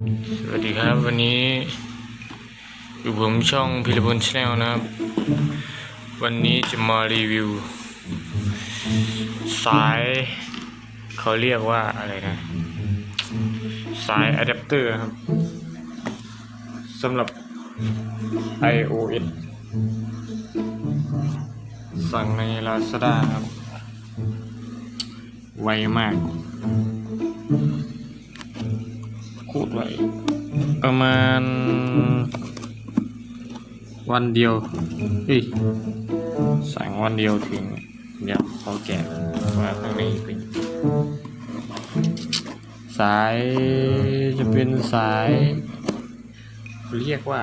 สวัสดีครับวันนี้อยู่ผมช่องพิรพลชแนลนะครับ วันนี้จะมารีวิว สายเขาเรียกว่าอะไรนะ สายอะแดปเตอร์ครับสำหรับ iOS สั่งใน Lazada ครับ ไวมาก คูดไว้ ประมาณ วันเดียวเฮ้ยสั่งวันเดียวถึงเดี๋ยวขอแกะว่าข้างในเป็นสายจะเป็นสาย เรียกว่า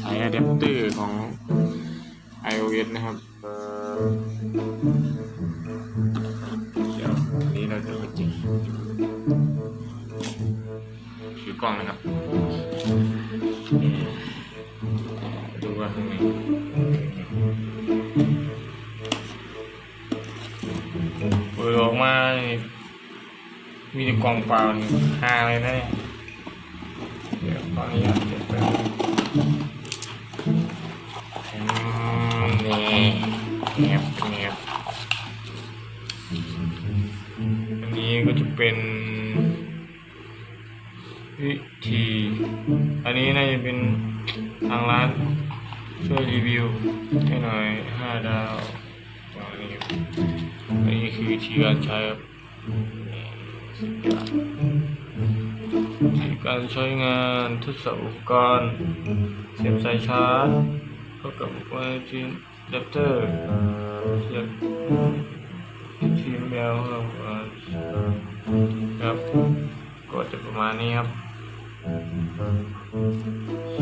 สายอะแดปเตอร์ของ iOS นะครับ ดูว่าข้างในเปิดออกมา มีแต่กล่องเปล่านี่หาเลยนะเนี่ยเดี๋ยวขออนุญาตเก็บไปอืมนี่เงียบเงียบอันนี้ก็จะเป็นวิธี อันนี้น่าจะเป็นทางร้าน ช่วยรีวิวให้หน่อยห้าดาวอันนี้อันนี้คือวิธีการใช้ครับวิธีการใช้งานทดสอบอุปกรณ์เสียบสายชาร์จเข้ากับอุปกรณ์จีนแดปเตอร์เสียบทีมแมวครับครับก็จะประมาณนี้ครับ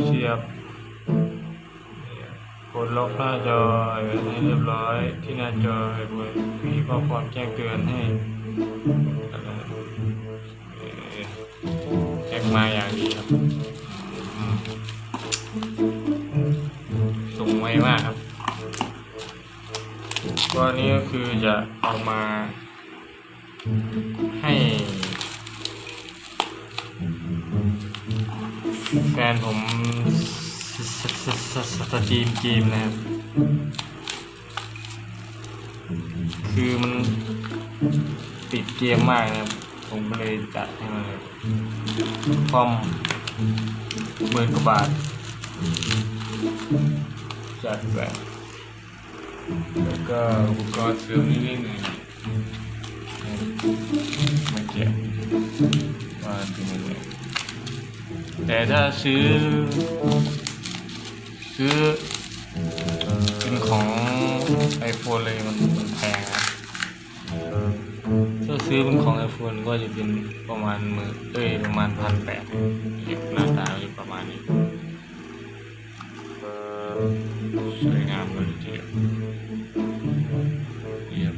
เสียบ กดล็อกหน้าจอให้เรียบร้อย ที่หน้าจอด้วยมีข้อความแจ้งเตือนให้แจ้งมาอย่างดีครับส่งไวมากครับก็อันนี้ก็คือจะเอามาให้แฟนผม สตรีมเกมนะครับ คือมันติดเกมมากนะครับ ผมก็เลยจัดให้มันเลยคอมหมื่นกว่าบาท จัดแบบแล้วก็อุปกรณ์เสริมนิดหน่อยมาเก็บมาถึงเลยแต่ถ้าซื้อ ซื้อเป็นของไอโฟนเลยมันมันแพงนะถ้าซื้อเป็นของไอโฟนก็จะเป็นประมาณหมื่นเอ้ยประมาณพันแปดหน้าตาจะประมาณนี้สวยงามเลยทีเดียวเยี่ยม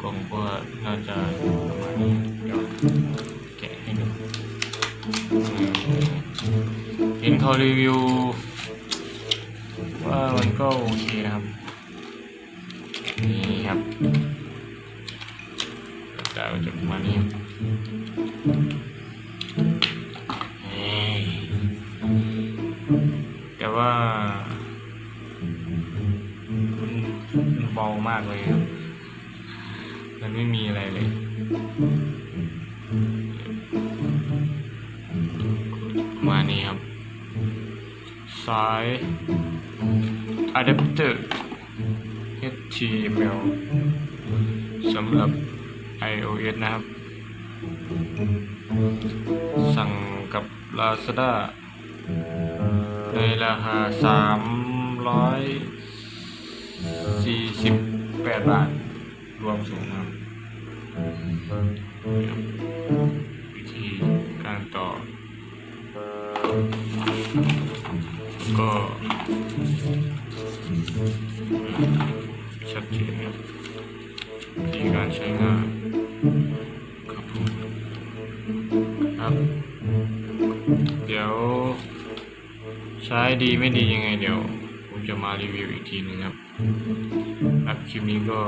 กล่องก็น่าจะ เห็นเขารีวิวว่ามันก็โอเคนะครับ นี่ครับจะจะประมาณนี้นี่แต่ว่ามันเบามากเลยครับ มันไม่มีอะไรเลยมานี้ครับ สาย adapter HTML สำหรับ iOS นะครับ สั่งกับ Lazada ในราคาสามร้อยสี่สิบแปดบาท รวมส่งครับวิธีการต่อ ก็ชัดเจนครับวิธีการใช้งานครับผมครับ เดี๋ยวใช้ดีไม่ดียังไงเดี๋ยวผมจะมารีวิวอีกทีหนึงครับครับคลิปนี้ก็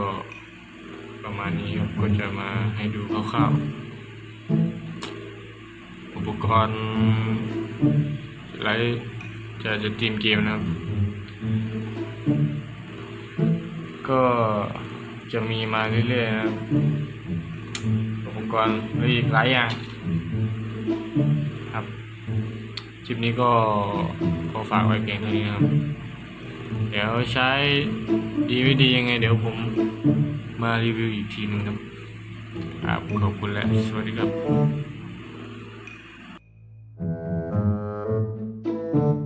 ประมาณนี้ครับก็จะมาให้ดูคร่าวๆกรณ์ ไลฟ์จะจะทีมเกมนะครับ ก็จะมีมาเรื่อยๆนะครับอุปกรณ์และอีกหลายอย่างครับคลิปนี้ก็ขอฝากไว้เพียงเท่านี้นะครับ เดี๋ยวใช้ DVD ยังไง เดี๋ยวผมมารีวิวอีกทีหนึงครับขอบคุณและสวัสดีครับ Thank you.